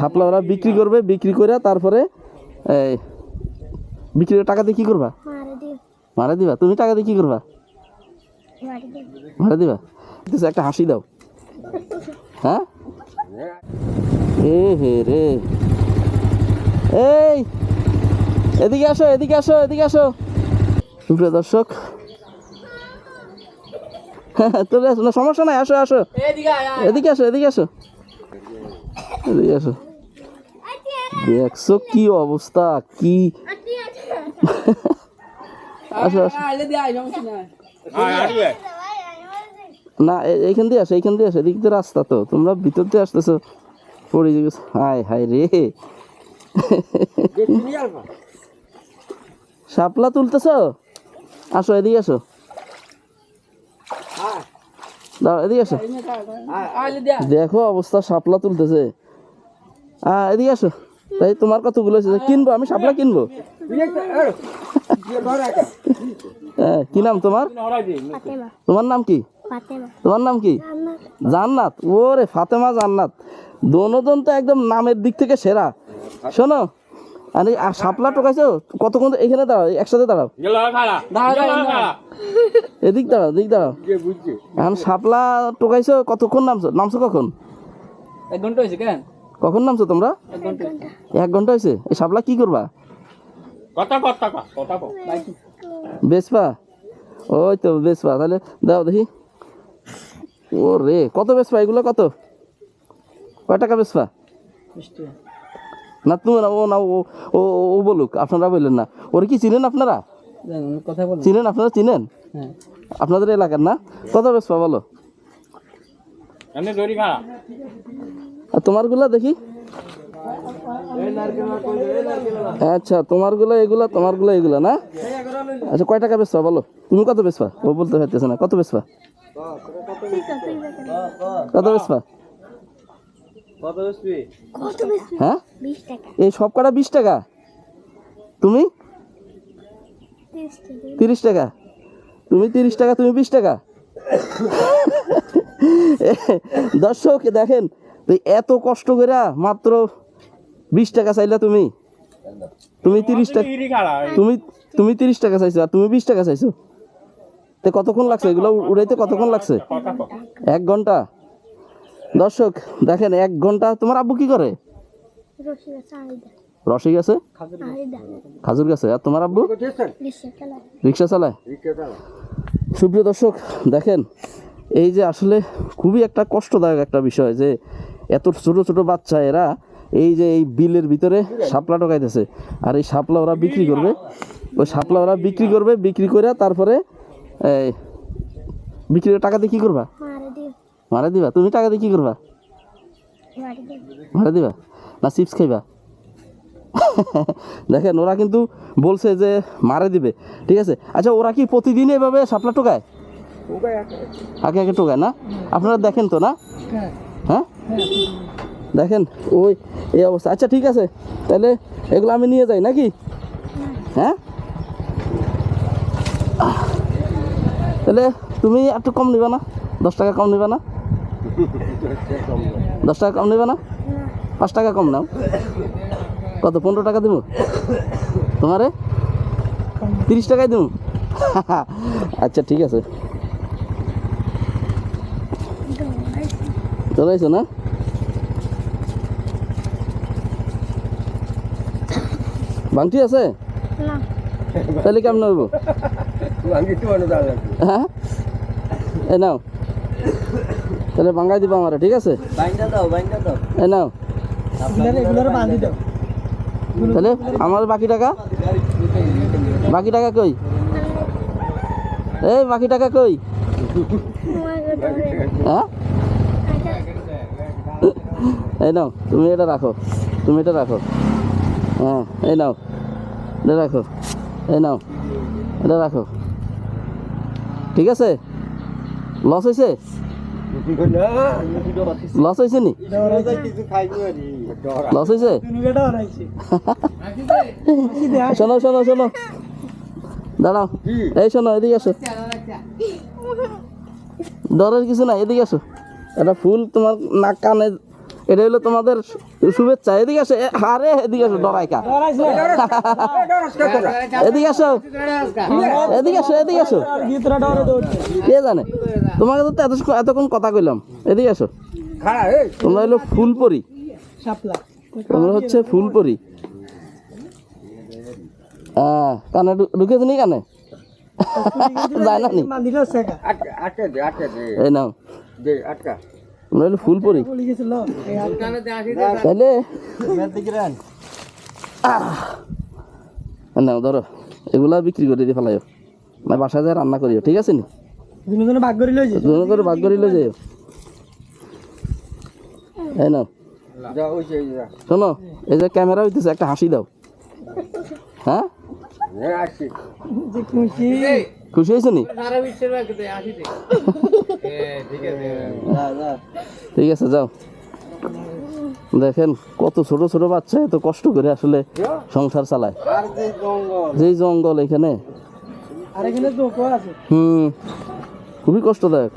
শাপলা ওরা বিক্রি করবে বিক্রি করে তারপরে এই বিক্রি করে টাকা দিয়ে কি করবা? মারে মারা দিবা? তুমি টাকা দিয়ে কি করবা? মারে মারা দিবা? একটা হাসি দাও। হ্যাঁ? এ হে রে। এই এদিকে আসো এদিকে আসো এদিকে আসো। সুপ্রিয় দর্শক চলে আসো না সমস্যা নাই আসো আসো। এদিকে আসো এদিকে আসো। এদিকে আসো। দেখছ কি অবস্থা? কি? আসো আসো। না এইখান দিয়ে আসো এইখান দিয়ে আসো। এদিক দিয়ে রাস্তা তো। তোমরা ভিতর দিয়ে আসতেছো। পড়ে যাবে হায় হায় রে। শাপলা তুলতেছো? আসো এদিকে আসো। দাঁড়াও এদিকে আসো। দেখো অবস্থা শাপলা তুলতেছে। হ্যাঁ এদিকে আসো। তাই তোমার কতগুলো আছে কিনবো আমি শাপলা কিনবো। হ্যাঁ কি নাম তোমার? তোমার নাম কি? তোমার নাম কি? জান্নাত। ওরে ফাতেমা জান্নাত। দোনোজন তো একদম নামের দিক থেকে সেরা। শোনো আরে আর শাপলা টোকাইছো কতক্ষণ এখানে দাঁড়াও একসাথে দাঁড়াও। এদিক দাঁড়াও এদিক দাঁড়াও। এখন শাপলা টোকাইছো কতক্ষণ নামছো? নামছো কখন? এক ঘণ্টা হয়েছে কেন? কখন নামছো তোমরা? এক ঘণ্টা হয়েছে। এই শাপলা কি করবা? কথা কথা কথা ওই তো বেচবা তাহলে দাও দেখি। ও রে কত বেচবা এগুলো কত? কয় টাকা মিষ্টি না তুমি না ও না ও ও ও- ও বলুক আপনারা বললেন না। ওর কি চিনেন আপনারা? চিনেন আপনারা চিনেন? হ্যাঁ। আপনাদের এলাকার না? কত বেসপা বলো? আর তোমারগুলা দেখি। আচ্ছা তোমারগুলো এগুলা তোমারগুলো এগুলা, না? আচ্ছা কয় টাকা বেসপা বলো? তুমি কত বেসপা ও বলতে পারতেছে না, কত বেসপা কত কত হ্যাঁ? এই সব কটা বিশ টাকা? তুমি? তিরিশ টাকা। তুমি তিরিশ টাকা, তুমি বিশ টাকা? দর্শক, দেখেন তো এত কষ্ট করে মাত্র বিশ টাকা চাইলা তুমি? তুমি তিরিশ টাকা তুমি তুমি তিরিশ টাকা চাইছো আর তুমি বিশ টাকা চাইছো। তো কতক্ষণ লাগছে? এগুলো উড়াইতে কতক্ষণ লাগছে? এক ঘণ্টা? দর্শক দেখেন এক ঘণ্টা তোমার আব্বু কি করে? রসি গাছ খাজুর গেছে আর তোমার আব্বু? রিক্সা চালায়। সুপ্রিয় দর্শক দেখেন এই যে আসলে খুবই একটা কষ্টদায়ক একটা বিষয় যে এত ছোট ছোট বাচ্চা এরা এই যে এই বিলের ভিতরে শাপলা টোকাইতেছে আর এই শাপলা ওরা বিক্রি করবে। ওই শাপলা ওরা বিক্রি করবে বিক্রি করে তারপরে বিক্রি করে টাকা দিয়ে কী করবা? মারে মারা দিবা? তুমি টাকা দিয়ে কী করবা? মারে মারা দিবা? না চিপস খাইবা? দেখেন ওরা কিন্তু বলছে যে মারে দিবে। ঠিক আছে? আচ্ছা ওরা কি প্রতিদিন এভাবে শাপলা টোকায় আগে আগে টোকায় না? আপনারা দেখেন তো না? হ্যাঁ। হ্যাঁ? দেখেন, ওই, এই অবস্থা। আচ্ছা ঠিক আছে। তাহলে এগুলো আমি নিয়ে যাই, নাকি? হ্যাঁ? তাহলে তুমি একটু কম নিবা না? দশ টাকা কম নিবা না? দশ টাকা কম নিবা না? পাঁচ টাকা কম নাও। কত, পনেরো টাকা দিব তোমারে? তিরিশ টাকায় দিব আচ্ছা ঠিক আছে। চলে না? বাংটি আছে? না। তাহলে কেমন হইব? হ্যাঁ? এ নাও। তাহলে বাঙ্গাই দিবা আমার ঠিক আছে? এ নাও। তাহলে আমার বাকি টাকা? বাকি টাকা কই? এই বাকি টাকা কই? হ্যাঁ? এই নাও তুমি এটা রাখো। তুমি এটা রাখো। হ্যাঁ এই নাও। এটা রাখো। এই নাও। এটা রাখো। ঠিক আছে? লস হয়েছে লস হয়েছে নি? লস হয়েছে শোনো শোনো শোনো। দাঁড়াও। এই শোনো এদিকে আসো। ডরের কিছু নাই এদিকে আসো। এটা ফুল তোমার নাক কানে এটা হলো তোমাদের শুভেচ্ছা। এদিকে আসো এ, আরে এদিকে আসো ডরাইকা। এদিকে আসো। এদিকে আসো এদিকে আসো। গীতরা ডরে দৌড়ছে কে জানে? তোমাকে তো এত এতক্ষণ কথা কইলাম। এদিকে আসো। তোমরা হলো ফুলপরি। তোমরা হচ্ছে ফুলপরি। হ্যাঁ কানে ঢুকেছে নি কানে? যায় না? নি মান্দিল শেখা। আটকে দে আটকে দে। এই নাও। দে আটকা। তোমরা হলো এই হাত তাহলে নাও ধরো। এগুলা বিক্রি করে দিয়ে ফেলাইও। না বাসায় যায় রান্না করিও ঠিক আছে নি? দুজনে ভাগ করে লইছে দুজন করে ভাগ করে লয়ে যাইও। এই নাও। যা ওই যে যা শোনো এই যে ক্যামেরা হইতেছে একটা হাসি দাও। হ্যাঁ? খুশি। হয়েছে নি? ঠিক আছে যাও। দেখেন কত ছোট ছোট বাচ্চা এত কষ্ট করে আসলে সংসার চালায়। যে জঙ্গল যেই জঙ্গল এখানে হুম খুবই কষ্টদায়ক।